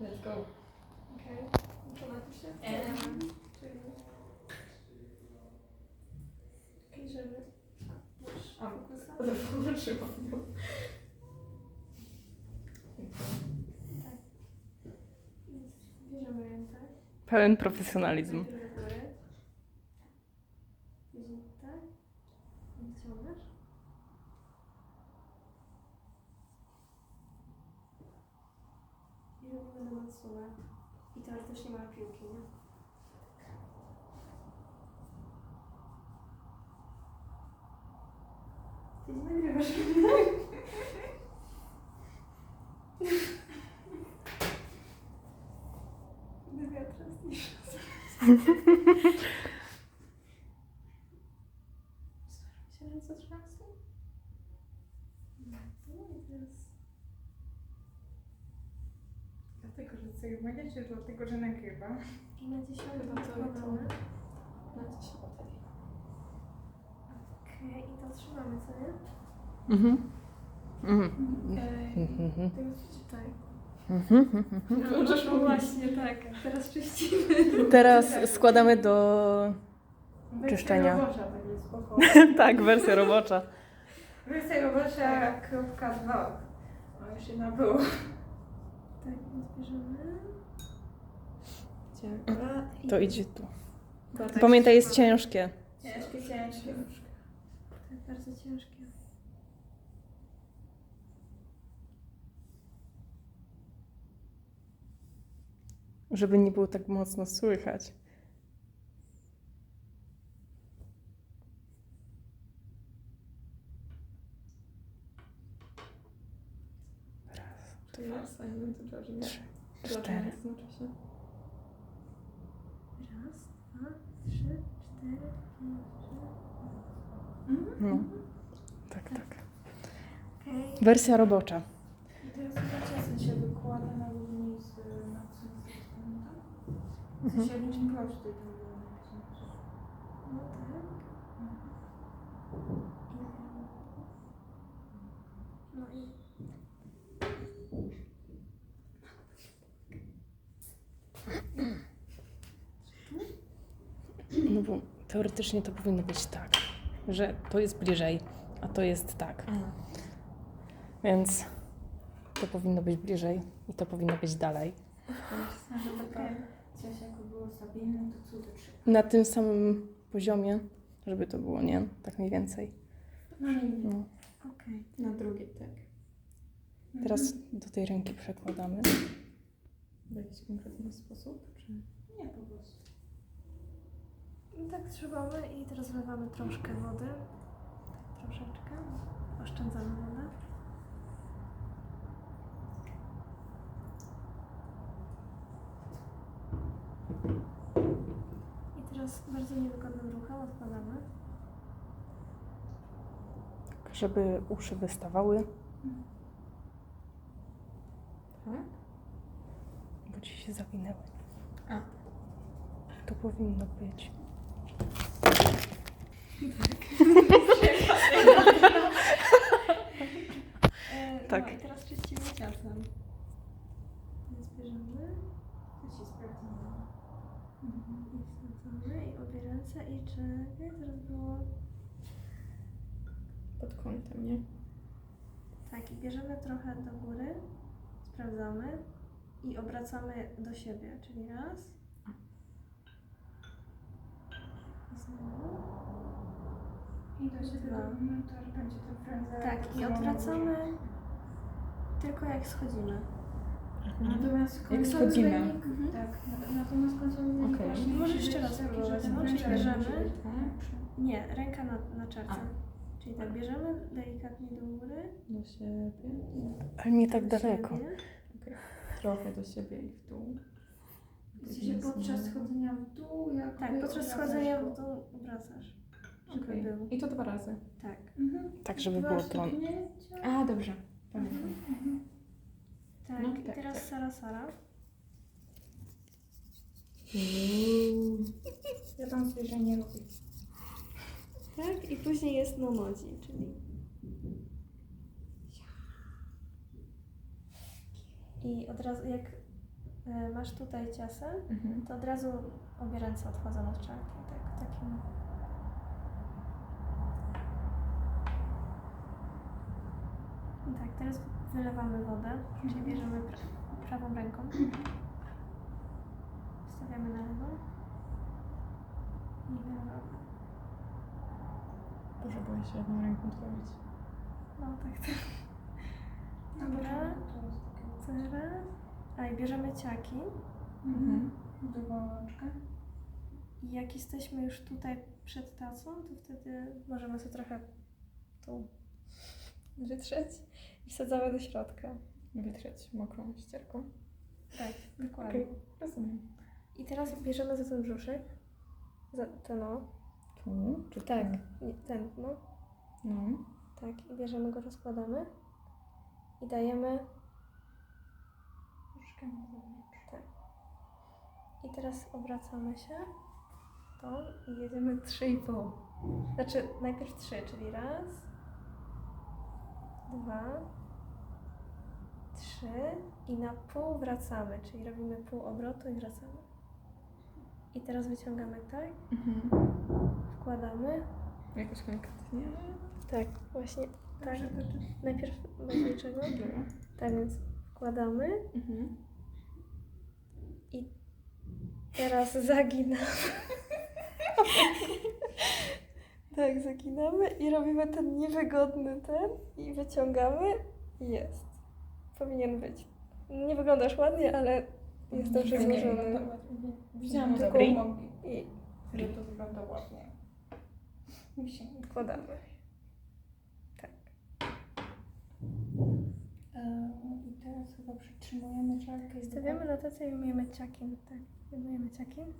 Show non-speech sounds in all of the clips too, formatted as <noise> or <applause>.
Let's go. Okej. To napiszę. Em. Czyli... Bierzemy... A, fokusa. Zobaczyłam ją. Więc Bierzemy rękę. Pełen profesjonalizm. Najpierw do góry. Później tak. Wyciągasz. I robimy do Matsuna. I teoretycznie ma piłki, nie? Ty nie nagrywasz. Wywiad teraz niż. Myślę, że co trzasy? No i teraz... Dlatego, że czy dlatego, że nagrywa? I na dziesiątkę Chyba to- odkładamy. Na się potem. Okej, i to trzymamy, co nie? Mhm. Mhm. Mhm. Tego przeczytaj. Mhm. No, no właśnie, tak. Teraz czyścimy. Teraz składamy do. Wersja Czyszczenia. robocza, tak jest spoko. <laughs> tak, wersja robocza. Wersja robocza, kropka dwa. O, już jedna było. Tak, więc bierzemy. To idzie tu. Tak. Pamiętaj, jest ciężkie. Ciężkie, ciężkie. Tak, bardzo ciężkie. Żeby nie było tak mocno słychać. Raz, To jest, a nie wiem, co dobrze, nie? trzy, cztery. znaczy się. Raz, dwa, trzy, cztery, pięć, sześć. No. Tak, tak. Okej. Wersja robocza. I teraz zobaczcie, co się wykłada na równi z na pamiętam? Mhm. No tak. No i No bo teoretycznie to powinno być tak, że to jest bliżej, a to jest tak. Więc to powinno być bliżej i to powinno być dalej. Na tym samym poziomie, żeby to było, nie? Tak mniej więcej. No i No. okej. na drugie, tak. Teraz do tej ręki przekładamy. W jakiś konkretny sposób, czy? Nie, po prostu. I tak trzymamy i teraz wlewamy troszkę wody. Troszeczkę. Oszczędzamy wodę. I teraz bardzo niewygodnym ruchem odkładamy. Tak, żeby uszy wystawały, Tak? bo ci się zawinęły. A. To powinno być. E, Tak. No i teraz czyścimy ciastem. Więc bierzemy To się sprawdza. i wsadzamy i obie ręce i czekaj, teraz było... Pod kątem, nie? Tak, i bierzemy trochę do góry, sprawdzamy i obracamy do siebie, czyli raz. I znowu. I do się tego Dwa. momentu, aż będzie to frędza. Tak, i odwracamy tylko jak schodzimy. Natomiast Jak schodzimy. wynik, Mhm. tak, na- natomiast końcowy wynik Okej. właśnie Możesz musi jeszcze być raz taki, próbować, że no, czyli bierzemy. być, tak? Nie, ręka na, na czarce. Czyli tak, bierzemy delikatnie do góry. Do siebie. Ale nie tak do daleko. siebie. Trochę do siebie i w dół. W sensie podczas schodzenia w dół, jak Tak, podczas schodzenia w dół Żeby Okej. był. I to dwa razy. Tak. Mhm. Tak, żeby Dwa było to. stopnięcia. A, dobrze. Pamiętam. Tak, No, i tak, teraz tak. Sara Sara. Ja tam zwierzę nie lubię. Tak, i później jest Momodzi, czyli... I od razu jak y, masz tutaj ciasę, Mhm. to od razu obie ręce odchodzą od czarki. Tak, takim... Tak, teraz wylewamy wodę, czyli bierzemy pra prawą ręką. Stawiamy na lewo. I wylewamy. Boże, boję się jedną ręką to robić. No tak, tak. Dobra, teraz. A i bierzemy ciaki. Mhm. Dowoleczkę. I jak jesteśmy już tutaj przed tacą, to wtedy możemy sobie trochę tu wytrzeć i wsadzamy do środka. Wytrzeć mokrą ścierką. Tak, dokładnie. Okej, rozumiem. I teraz bierzemy za ten brzuszek. Za ten o. Tu, czy Tak, nie, ten, no. No. Tak, i bierzemy go, rozkładamy. I dajemy. Tak. I teraz obracamy się. To i jedziemy 3,5. Znaczy najpierw 3, czyli raz, dwa, trzy i na pół wracamy, czyli robimy pół obrotu i wracamy. I teraz wyciągamy tak, Mhm. wkładamy. Jakoś konkretnie? Tak, właśnie tak. Najpierw bez niczego. Dobra. Tak więc wkładamy Mhm. Teraz zaginamy. <laughs> tak, zaginamy i robimy ten niewygodny ten i wyciągamy i jest. Powinien być. Nie wyglądasz ładnie, ale jest dobrze złożony. Widziałam taką mogę, I że to wygląda ładnie. Mi się nie wkładamy. E, I teraz chyba przytrzymujemy czarkę i Stawiamy na tacę i wyjmujemy ciakiem. Tak, wyjmujemy ciakiem.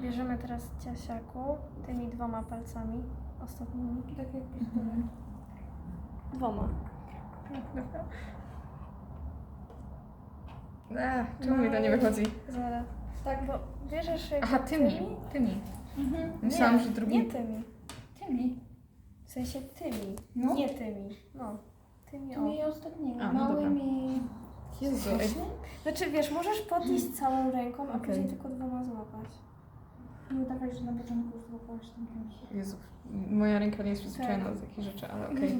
Bierzemy teraz ciasiaku tymi dwoma palcami ostatnimi. Tak jak. Dwoma. A, czemu mi to nie wychodzi? Zaraz. Tak, bo bierzesz jakby Aha, tymi. Tymi. Mhm. Myślałam, nie, że drugi. Nie tymi. Tymi. W sensie tymi. No. Nie tymi. No. Tymi o. Tymi ostatnimi. A, no małymi. Jezu. Znaczy wiesz, możesz podnieść całą ręką, a Okej. później tylko dwoma złapać. Nie udawać, że na początku złapałaś tym czymś. Jezu, moja ręka nie jest przyzwyczajona do takich rzeczy, ale okej.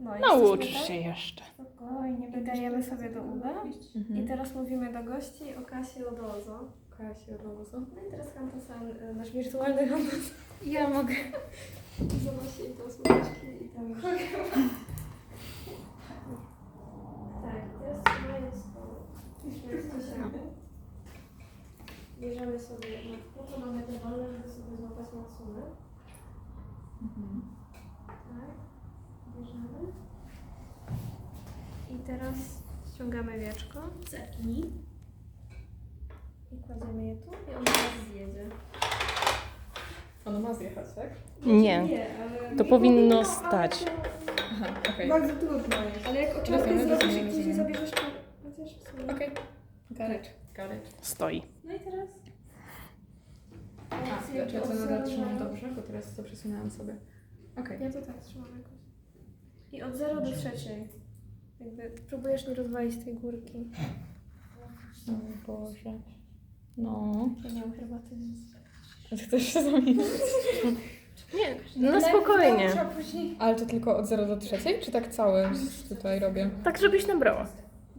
No, Naucz jesteśmy się jeszcze. Spokojnie. I dajemy sobie do uda. Mhm. I teraz mówimy do gości o Kasi Odozo. Kasi Rozo. No i teraz Hantosan, y, nasz wirtualny Hantosan. Ja mogę. <laughs> Zobaczcie i to słóweczki i tam już. <laughs> Tak, teraz trzymając to, trzymając to siebie, bierzemy sobie, po to mamy te wolne, żeby sobie złapać Matsunę. Mhm. Tak, bierzemy. I teraz ściągamy wieczko. Cepnij. I kładziemy je tu i on teraz zjedzie. Ono ma zjechać, tak? Nie, Nie. ale... To powinno stać. Aha, okej. Bardzo trudno jest. ale jak oczarkę Rozumiem, zrobisz rozumiem, i później rozumiem. zabierzesz to... Chociaż w sumie. Okej. Got it. Stoi. No i teraz... A, ja to nadal trzymam do- dobrze, bo teraz to przesunęłam sobie. Okej. Ja to tak trzymam jakoś. I od 0 do trzeciej. Jakby próbujesz nie rozwalić tej górki. O Boże. No. Ja nie mam herbaty, więc... Chcesz się zamienić? Nie, no Najpierw spokojnie. Ale to tylko od 0 do 3, czy tak cały tutaj robię? Tak, żebyś nabrała.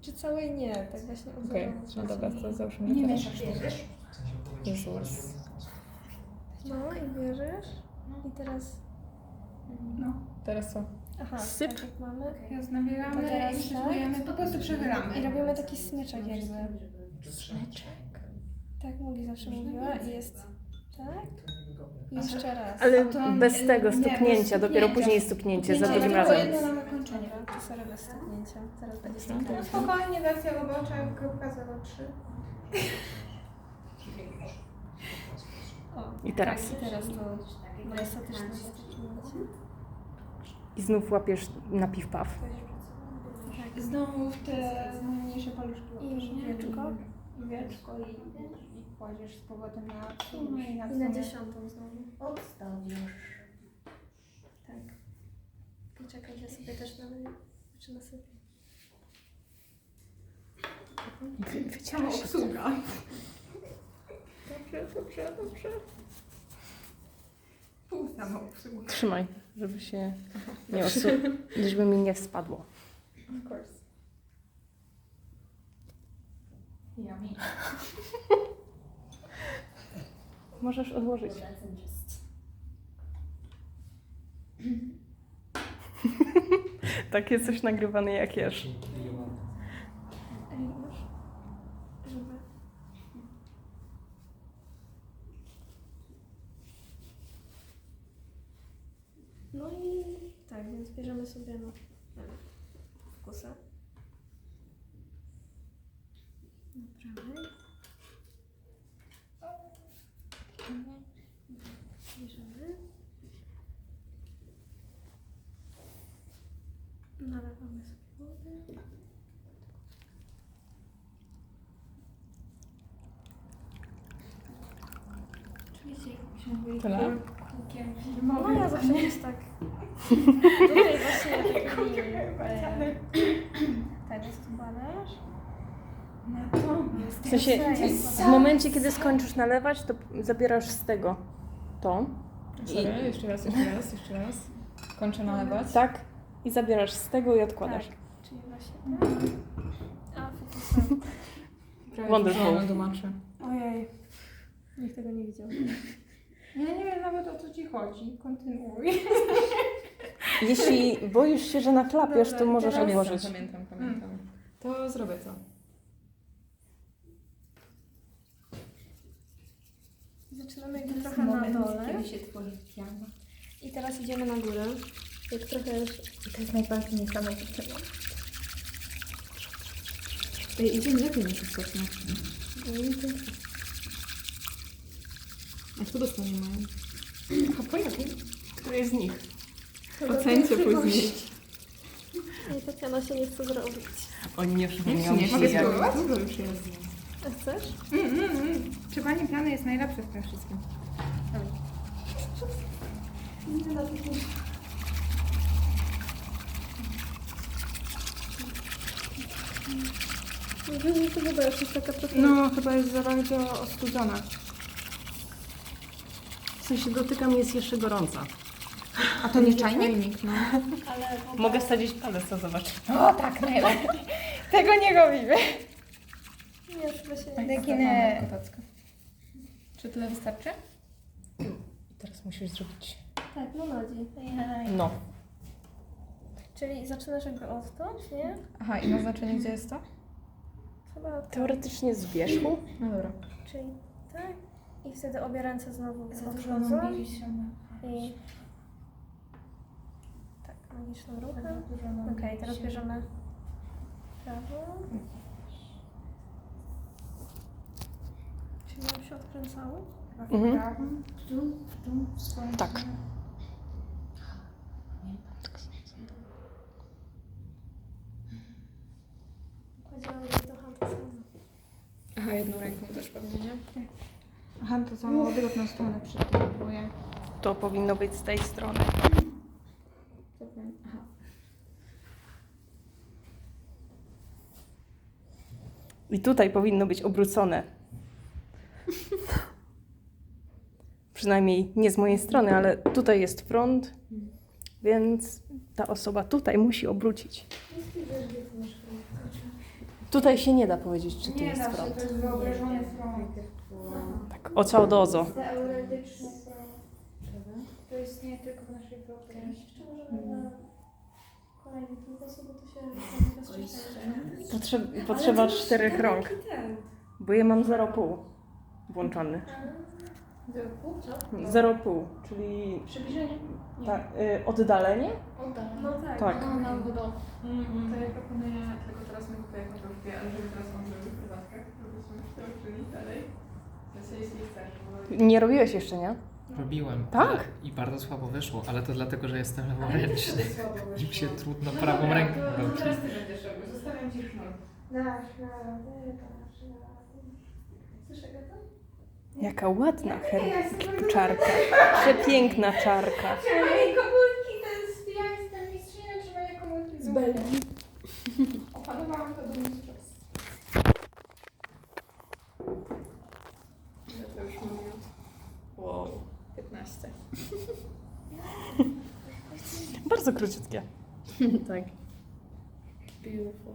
Czy całej nie, tak właśnie Okej, do no dobra, to załóżmy Nie tak. mieszasz wiesz? Jezus. No i bierzesz. I teraz... No. Teraz co? Aha, Syp. tak jak mamy. Teraz nabieramy To teraz i tak? po prostu przechylamy. I robimy taki smyczek jakby. Smyczek. Tak Mugi zawsze mówiła i jest tak. Jeszcze raz. Ale to bez nie, tego stuknięcia, dopiero stuknięcia. później stuknięcie, za Nie, drugim razem. jedno na wykończenie. Dobra, to sorry bez stuknięcia. Teraz będzie No, stuknięcie. No spokojnie, wersja robocza, kropka 03. O, I teraz. Tak, i teraz to majestatyczne stuknięcie. I znów łapiesz na piw-paw. Tak. Znowu w te mniejsze paluszki łapiesz, I nie? wieczko. I wieczko i, i kładziesz z powrotem na sumę i na I na dziesiątą znowu. Odstawisz. Tak. Poczekaj, ja sobie też naleję. Dziewczyna sobie. Wy, wycięła się. obsługa. Dobrze, dobrze, dobrze. Pół sama obsługa. Trzymaj, żeby się <laughs> nie osu... żeby mi nie spadło. Of course. Yummy. <laughs> Możesz odłożyć. <laughs> Takie coś nagrywane jak jesz. No i tak, więc bierzemy sobie no, wkusy. Na prawej. Bierzemy. Nalewamy sobie wody. Jakbyśmy Tyle? kółkiem No filmowym. ja zawsze jest tak. <laughs> Tutaj właśnie taki e, <coughs> ten jest składasz. No to W sensie, w momencie, kiedy skończysz nalewać, to zabierasz z tego to, Sorry, jeszcze raz, jeszcze raz, jeszcze raz. Kończę nalewać. tak? I zabierasz z tego i odkładasz. Tak, czyli właśnie tak. A, fokusem. Prawie Wonderful. Ojej. Nikt tego nie widział. Ja nie wiem nawet o co ci chodzi. Kontynuuj. <laughs> Jeśli boisz się, że nachlapiesz, to Dobra, możesz teraz- odłożyć. Pamiętam, pamiętam. To zrobię to. Zaczynamy jakby trochę na dole. kiedy się tworzy piana. I teraz idziemy na górę. Jak trochę już... To jest najbardziej niesamowite. Ej, idziemy lepiej niż ostatnio. A co dostanie mają? A po jakim? Który z nich? Ocencie później. I Tatiana się nie chce zrobić. Oni nie przypominają się mogę jak... spróbować? Już jest. A chcesz? Mm, mm, mm. Trzymanie piany jest najlepsze w tym wszystkim. Wyżej to chyba już jest taka trochę... No, chyba jest za bardzo ostudzona. Sensie dotykam jest jeszcze gorąca. A to nie czajnik? no. Mogę wsadzić palec, to zobacz. O, tak, najlepiej. Tego nie robimy. Nie, chyba się nie... Dekinę. Czy tyle wystarczy? I teraz musisz zrobić... Tak, no nodzi. No. Czyli zaczynasz jakby odtąd, nie? Aha, i ma znaczenie, gdzie jest to? Chyba tak. Teoretycznie z wierzchu. No dobra. Czyli tak. I wtedy obie ręce znowu odchodzą. I tak, magicznym ruchem. Okej, teraz bierzemy prawo. Czyli nam się odkręcało? Mhm. Tu, tu, Tak. hand samo. Aha, jedną ręką też pewnie, nie? Aha, to całą odwrotną stronę. To powinno być z tej strony. Aha. I tutaj powinno być obrócone. Przynajmniej nie z mojej strony, ale tutaj jest front, więc ta osoba tutaj musi obrócić. Tutaj się nie da powiedzieć, czy tu jest front. jest wyobrażony front. Tak, ocio do ozo. Teoretyczny front. To jest nie tylko w naszej wyobraźni. Jeszcze możemy na kolejny kilka osób, bo to się rozszerza. Potrze- potrzeba czterech rąk, bo ja mam 0,5 włączony. Co? 0,5, czyli Przybliżenie? tak, y, oddalenie? No tak. Tak. No, no, no. To ja proponuję, tylko teraz my tutaj jako grupie, ale żeby teraz on zrobił prywatkę, żebyśmy już to uczyli dalej. W sensie, jeśli chcesz, bo... Nie robiłeś jeszcze, nie? Robiłem. Tak? ale- I bardzo słabo wyszło, ale to dlatego, że jestem leworęczny. <laughs> Im się trudno prawą ręką No robi. teraz ty będziesz robił, zostawiam ci sznur. Dasz radę, dasz radę. Słyszę go tam? Jaka ładna her- czarka. Przepiękna czarka. Ej, komórki, to jest, ja jestem mistrzynią trzymania komórki. Belgii. Opanowałam to do mistrzostw. Ile to już minut? Wow, 15. <laughs> Bardzo króciutkie. <laughs> tak. Beautiful.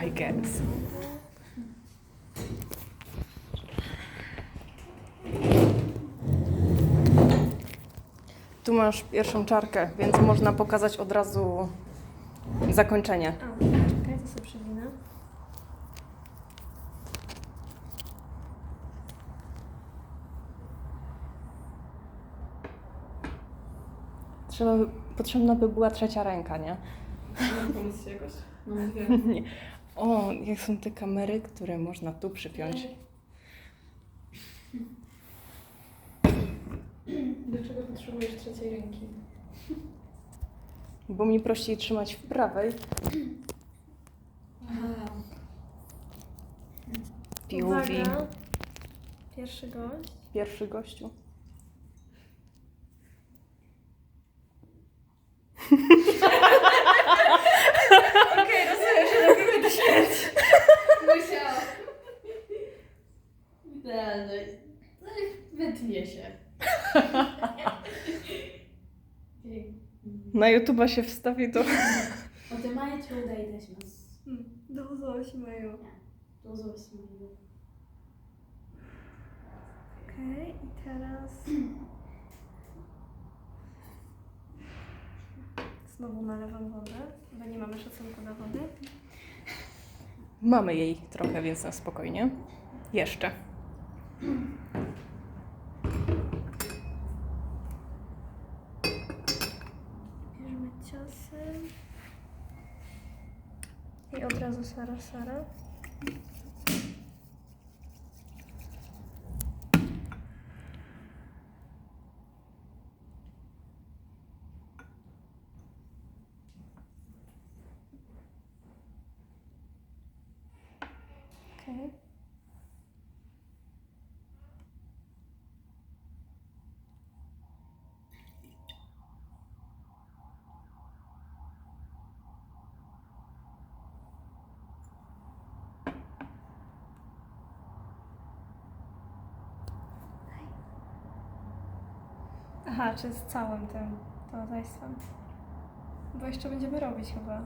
I guess. Tu masz pierwszą czarkę, więc można pokazać od razu zakończenie. A, czekaj, to sobie przewinę. Trzeba, by- potrzebna by była trzecia ręka, nie? Mam pomóc ci jakoś? Mam <laughs> dwie. nie. O, jak są te kamery, które można tu przypiąć. Dlaczego potrzebujesz trzeciej ręki? Bo mi prościej trzymać w prawej. POV. Uwaga. Pierwszy gość. Pierwszy gościu. Okej, rozumiem, że robimy to śmierć. Musiałam. Idealne. No i Wytnie się. Na YouTube'a się wstawi to. O te maje ci udaje też nas. Do zosi mają. Do zobaczenia. Okej, i teraz... Znowu nalewam wodę, bo nie mamy szacunku do wody. Mamy jej trochę, więc na spokojnie. Jeszcze. Bierzemy ciosy. I od Aha, czy z całym tym rodzeństwem? Bo jeszcze będziemy robić chyba.